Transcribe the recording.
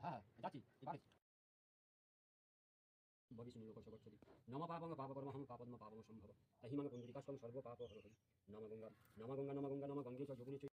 হ্যাঁ যাচ্ছি ভবিষ্যৎ লোক সবচ্ছদি নম পাপং পাপ কর্মহং পাপদ্ম পাপং সম্ভব তহিমং কুণ্ডলিকাষ্টং সর্ব পাপ হরি নম গঙ্গা নম গঙ্গা নম গঙ্গা নম গঙ্গে চ যোগিনী তো